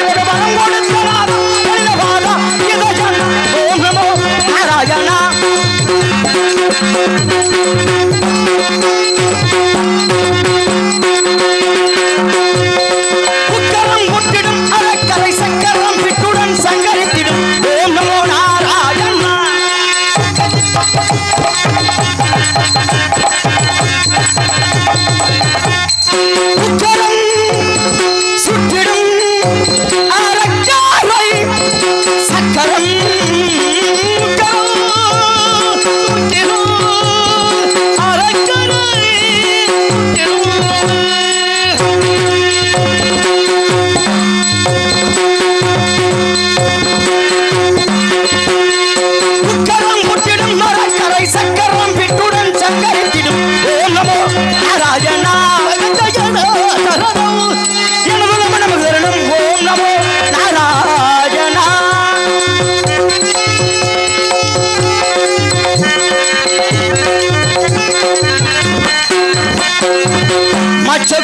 ছেলেটা Bangla Thank you.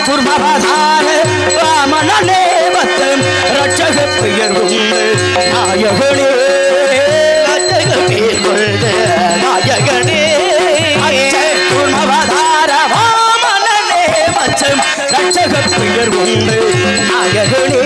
குர்மவதார ராமனே பத்தம் ரட்சக பெயர் உண்டு. நாயகனே. பேர் கொள்க நாயகனே. குர்மவதார வாமனே பச்சம் ரட்சக பெயர் உண்டு. நாயகனே.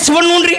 பரத்திலே சிவன்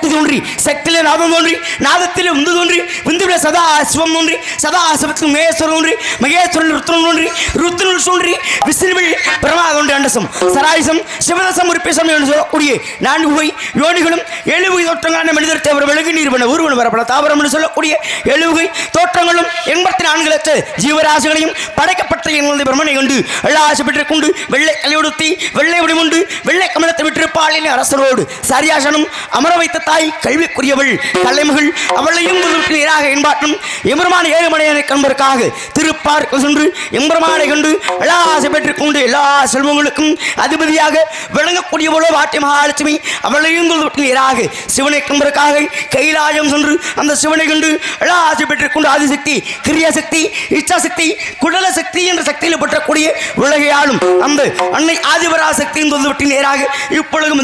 ஒன்றி சிவத்திலே சக்தி தோன்றி சக்தியிலே நாதம் தோன்றி நாதத்திலே உந்து தோன்றி விந்துவிலே சதா சிவம் தோன்றி சதா சிவத்தில் மகேஸ்வரன் தோன்றி மகேஸ்வரன் ருத்ரன் தோன்றி ருத்ரன் தோன்றி விஷ்ணுவில் பிரமா தோன்றி அண்டசம் சராயுசம் சிவதசம் உறுப்பிசம் என்று சொல்லக்கூடிய நான்கு வகை யோனிகளும் எழுவகை தோற்றங்களான மனிதர் தேவர் விலகு பண்ண ஊர்வன வரப்பட தாவரம் என்று சொல்லக்கூடிய எழுவகை தோற்றங்களும் எண்பத்தி நான்கு லட்ச ஜீவராசிகளையும் படைக்கப்பட்ட எங்களது பிரமனை கொண்டு வெள்ள ஆசை பெற்றுக் கொண்டு வெள்ளை கலையொடுத்தி வெள்ளை உடைமுண்டு வெள்ளை கமலத்தை விட்டிருப்பாளின் அரசரோடு சரியாசனம் அமர வைத்த தாய் கல்விக்குரியவள் தலைமகள் அவளையும் நேராக என்பாட்டும் எம்பெருமான ஏழுமலையனை காண்பதற்காக திருப்பார்க்க சென்று எம்பெருமானை கண்டு எல்லா ஆசை பெற்றுக் கொண்டு எல்லா செல்வங்களுக்கும் அதிபதியாக விளங்கக்கூடியவளோ வாட்டி மகாலட்சுமி அவளையும் நேராக சிவனை காண்பதற்காக கைலாயம் சென்று அந்த சிவனை கண்டு எல்லா ஆசை பெற்றுக் கொண்டு ஆதிசக்தி கிரியாசக்தி இச்சாசக்தி குடல சக்தி என்ற சக்தியில் பெற்றக்கூடிய உலகையாலும் அந்த அன்னை ஆதிபராசக்தியின் தொந்தவிட்டு நேராக இப்பொழுதும்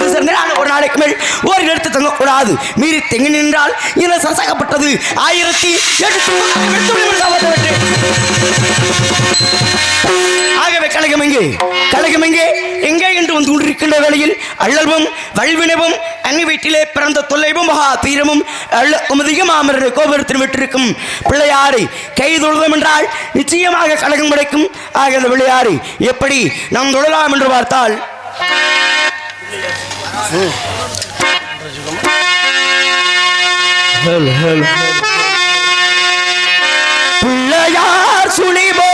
ஒரு நாளைக்கு மேல் ஒரு எடுத்து தங்கக்கூடாது. மீறி தெங்கி நின்றால் இன சசகப்பட்டது ஆயிரத்தி ஆகவே கழகம் எங்கே? கழகம் எங்கே? எங்கே என்று வந்து கொண்டிருக்கின்ற வேளையில் அள்ளல்வும் வல்வினவும் அன்னி வீட்டிலே பிறந்த தொல்லைவும் மகா தீரமும் அள்ளக்கும் அமரர் கோபுரத்தில் விட்டிருக்கும் பிள்ளையாரை கை தொழுதம் என்றால் நிச்சயமாக கழகம் கிடைக்கும். ஆக இந்த பிள்ளையாரை எப்படி நாம் தொழலாம் என்று பார்த்தால் பிள்ளையார் சுழி போட்டு எழுதிடுவோம்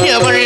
கூட்டியவள்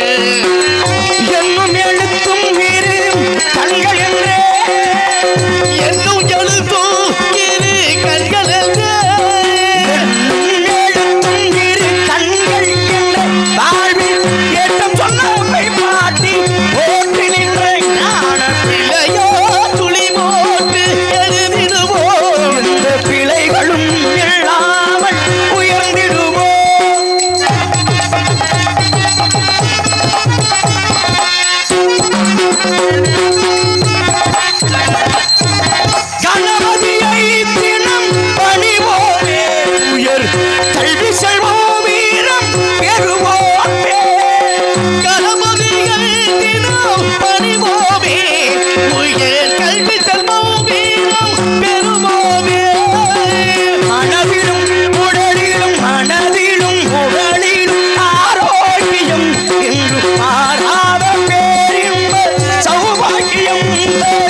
வேண்டும்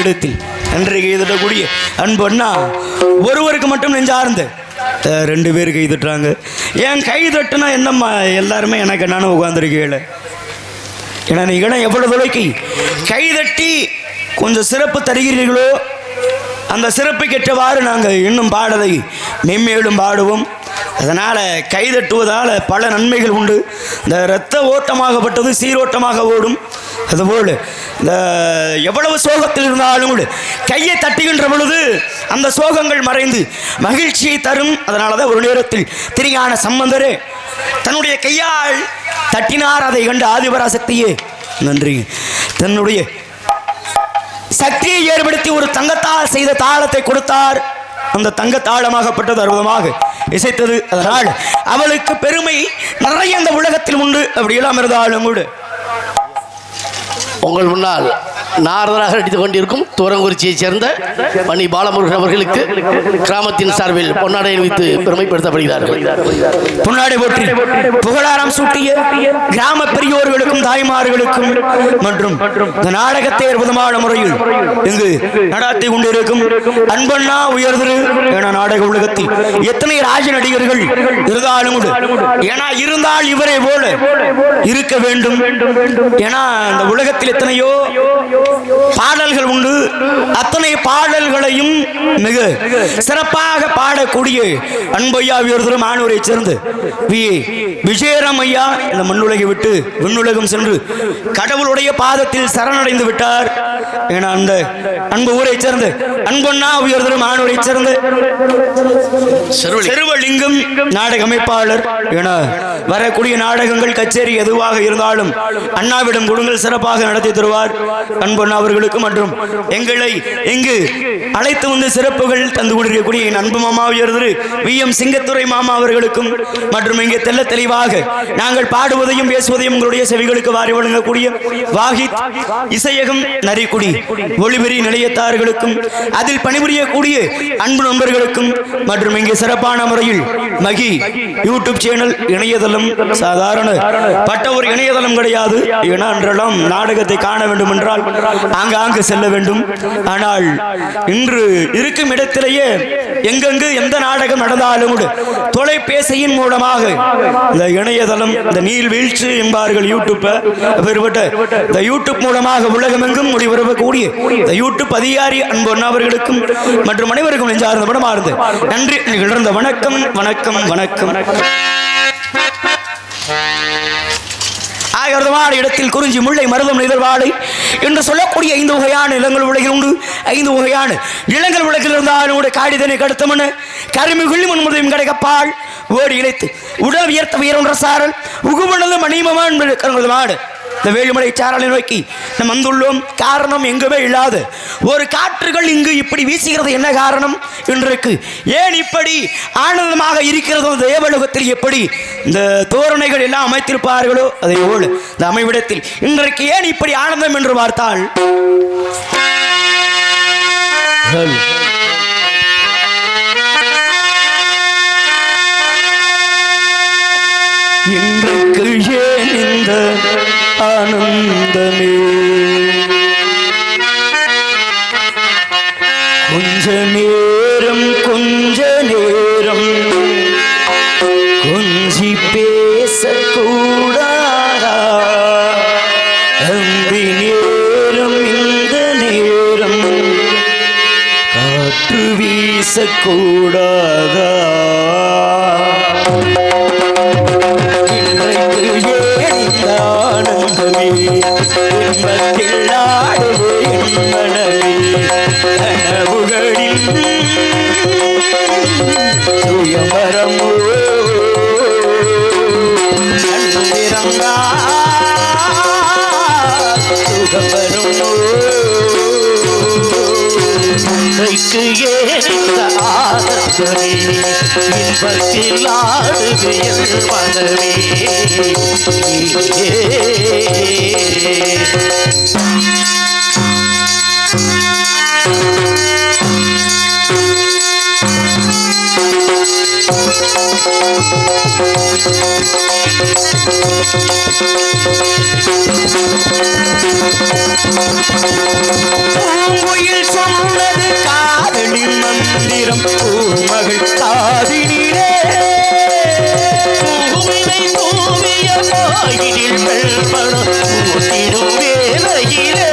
ஆயிரமாறு இடத்தில் அன்றைக்கு கைதட்டக்கூடிய அன்பு அண்ணா. ஒருவருக்கு மட்டும் நெஞ்சார்ந்து ரெண்டு பேர் கை தட்டுறாங்க ஏன் கை தட்டுனா என்னம்மா எல்லாருமே எனக்கு என்னன்னு உட்காந்துருக்கீங்களே ஏன்னா நீங்கள் எவ்வளவு தொலைக்கு கை தட்டி கொஞ்சம் சிறப்பு தருகிறீர்களோ அந்த சிறப்பு கெட்டவாறு நாங்கள் இன்னும் பாடலை மென்மேலும் பாடுவோம். அதனால் கைதட்டுவதால் பல நன்மைகள் உண்டு. இந்த இரத்த ஓட்டமாகப்பட்டது சீரோட்டமாக ஓடும். அதுபோல் எவ்வளவு சோகத்தில் இருந்தாலும் கூட கையை தட்டுகின்ற பொழுது அந்த சோகங்கள் மறைந்து மகிழ்ச்சியை தரும். அதனால தான் ஒரு நேரத்தில் திரியான சம்பந்தரே தன்னுடைய கையால் தட்டினார். அதை கண்டு ஆதிபராசக்தியே நன்றி. தன்னுடைய சக்தியை ஏற்படுத்தி ஒரு தங்கத்தால் செய்த தாளத்தை கொடுத்தார். அந்த தங்க தாளமாகப்பட்டது அற்புதமாக இசைத்தது. அதனால் அவளுக்கு பெருமை நிறைய இந்த உலகத்தில் உண்டு. அப்படி எல்லாம் இருந்தாலும் கூட உங்கள் முன்னால் நாரதராக நடித்துக் கொண்டிருக்கும் தூரங்குறிச்சியைச் சேர்ந்த பணி பாலமுருகன் அவர்களுக்கு கிராமத்தின் சார்பில் பொன்னாடை அணிவித்து பெருமைப்படுத்தப்படுகிறார்கள். பொன்னாடை போற்றி புகழாரம் சூட்டிய கிராம பெரியோர்களுக்கும் தாய்மார்களுக்கும் மற்றும் நாடகத்தை அற்புதமான முறையில் இங்கு நடாத்தி கொண்டிருக்கும் அன்பண்ணா உயர்திரு என நாடக உலகத்தில் எத்தனை ராஜ நடிகர்கள் இருந்தாலும் ஏன்னா இருந்தால் இவரை போல இருக்க வேண்டும். ஏன்னா இந்த உலகத்தில் எத்தனையோ பாடல்கள் உண்டு. அத்தனை பாடல்களையும் மிக சிறப்பாக பாடக்கூடிய அன்பையா உயர்திரு மானூரை சேர்ந்து வி. விஜயராம் ஐயா இந்த மண்ணுலகை விட்டு விண்ணுலகம் சென்று கடவுளுடைய பாதத்தில் சரணடைந்து விட்டார். ஏன்னா அந்த அன்பு ஊரை சேர்ந்து அன்பொன்னா உயர்திரு மானூரை சேர்ந்து செருவலிங்கம் நாடக அமைப்பாளர் என வரக்கூடிய நாடகங்கள் கச்சேரி எதுவாக இருந்தாலும் அண்ணாவிடம் கொடுங்கள் சிறப்பாக நடத்தி தருவார். அன்பன் அவர்களுக்கு மற்றும் எங்களை இங்கு அழைத்து வந்து சிறப்புகள் தந்து கொண்டிருக்கக்கூடிய என் அன்பு மாமா உயர்திரு வி எம் சிங்கத்துறை மாமா அவர்களுக்கும் மற்றும் இங்கே தெல்ல தெளிவாக நாங்கள் பாடுவதையும் பேசுவதையும் உங்களுடைய செவிகளுக்கு வாரி வழங்கக்கூடிய வாஹித் இசையகம் நரிக்குடி ஒளிபெரி நிலையத்தார்களுக்கும் அதில் பணிபுரியக்கூடிய அன்பு நண்பர்களுக்கும் மற்றும் இங்கே சிறப்பான முறையில் மகி யூடியூப் சேனல் இணையதளம் சாதாரண பட்ட ஒரு இணையதளம் கிடையாது. ஏன்னா அன்றெல்லாம் நாடகத்தை காண வேண்டும் என்றால் ஆங்காங்கு செல்ல வேண்டும். ஆனால் இன்று இருக்கும் இடத்திலேயே எங்கெங்கு எந்த நாடகம் நடந்தாலும் கூட தொலைபேசியின் மூலமாக இந்த இணையதளம் இந்த நீர்வீழ்ச்சி என்பார்கள் யூடியூப் பெறுபட்ட இந்த யூடியூப் மூலமாக உலகமெங்கும் முடிவரக்கூடிய இந்த யூடியூப் அதிகாரி அன்பு அண்ணாவர்களுக்கும் மற்றும் அனைவருக்கும் நெஞ்சார்ந்த படமார்ந்து நன்றி. இழந்த வணக்கம் வணக்கம் வணக்கம். ஆயிரதமான இடத்தில் குறிஞ்சி முல்லை மருதம் நெய்தல் என்று சொல்லக்கூடிய ஐந்து வகையான நிலங்கள் உலகில் உண்டு. ஐந்து வகையான நிலங்கள் உலகில் இருந்தாலும் கூட காடிதனை கடத்தமனு கருமி குள்ளி முன்முதையும் கிடைக்கப்பாள் ஓடி இழைத்து உடல் உயர்த்த உயர் ஒன்ற சாரல் உகுமணது மணிமமான் மாடு. இந்த வேலுமலை சாரலை நோக்கி நம் வந்துள்ளோம். காரணம் எங்குமே இல்லாத. ஒரு காற்றுகள் இங்கு இப்படி வீசுகிறது என்ன காரணம் இன்றைக்கு? ஏன் இப்படி ஆனந்தமாக இருக்கிறதோ? தேவலோகத்தில் எப்படி இந்த தோரணைகள் எல்லாம் அமைத்திருப்பார்களோ? அதை போல இந்த அமைவிடத்தில் இன்றைக்கு ஏன் இப்படி ஆனந்தம் என்று பார்த்தால்? ஆனந்தமே. கொஞ்ச நேரம் கொஞ்ச நேரம். கொஞ்சி பேசக்கூடாதா? அந்தி நேரம் இந்த நேரம். காற்று வீசக்கூட? சுயமரமோ சுகபரமோ இன்றைக்கு ஏறிந்த ஆனந்தமே இன்பத்தில் மனமே ஏ பூங்குயில் சொன்னது காதலி மந்திரம் பூமகள் காதினிலே. பூமியை பூமிய போகிடில் வெள்பணம் வேலையிலே.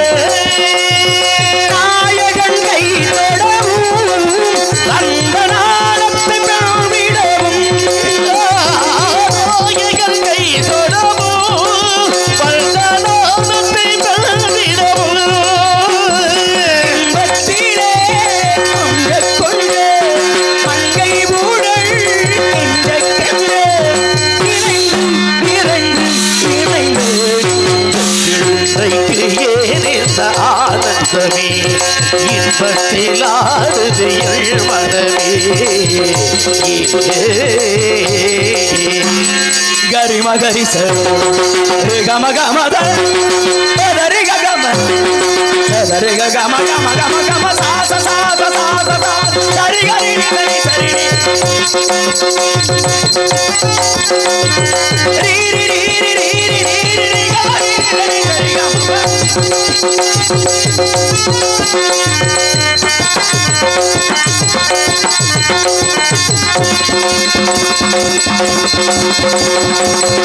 இன்பத்தில் ஆறுது எள் மனமே. கரிமகரி சரி கம கமத பதரி సరి గమ గమ గమ గమ సా సా సా సా సా సరి గరి గరి సరి రి రి రి రి రి రి రి రి గమ రి గరి గమ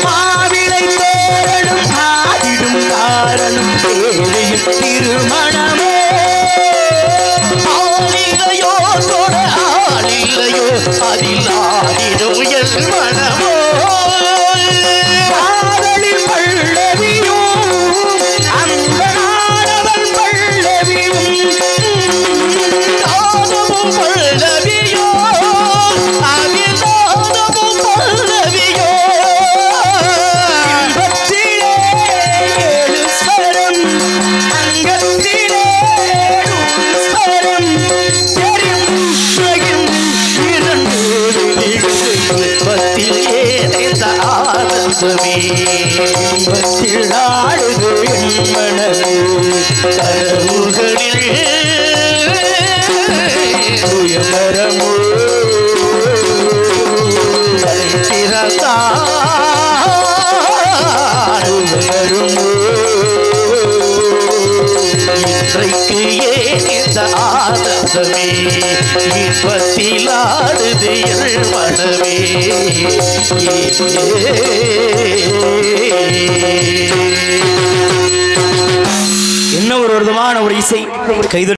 மாவிளைத்தோ தேரடும் ஆடிடும் தாரலும் தேரையில் திருமணமே. ஆளில்லையோ தொட ஆளில்லையோ அதில் ஆடிடும் என் மனமோ. காதலில் பல்லவியும் மனமே இன்பத்தில் ஆடுது எள் மனமே. என்ன ஒரு வருதமான ஒரு இசை கைது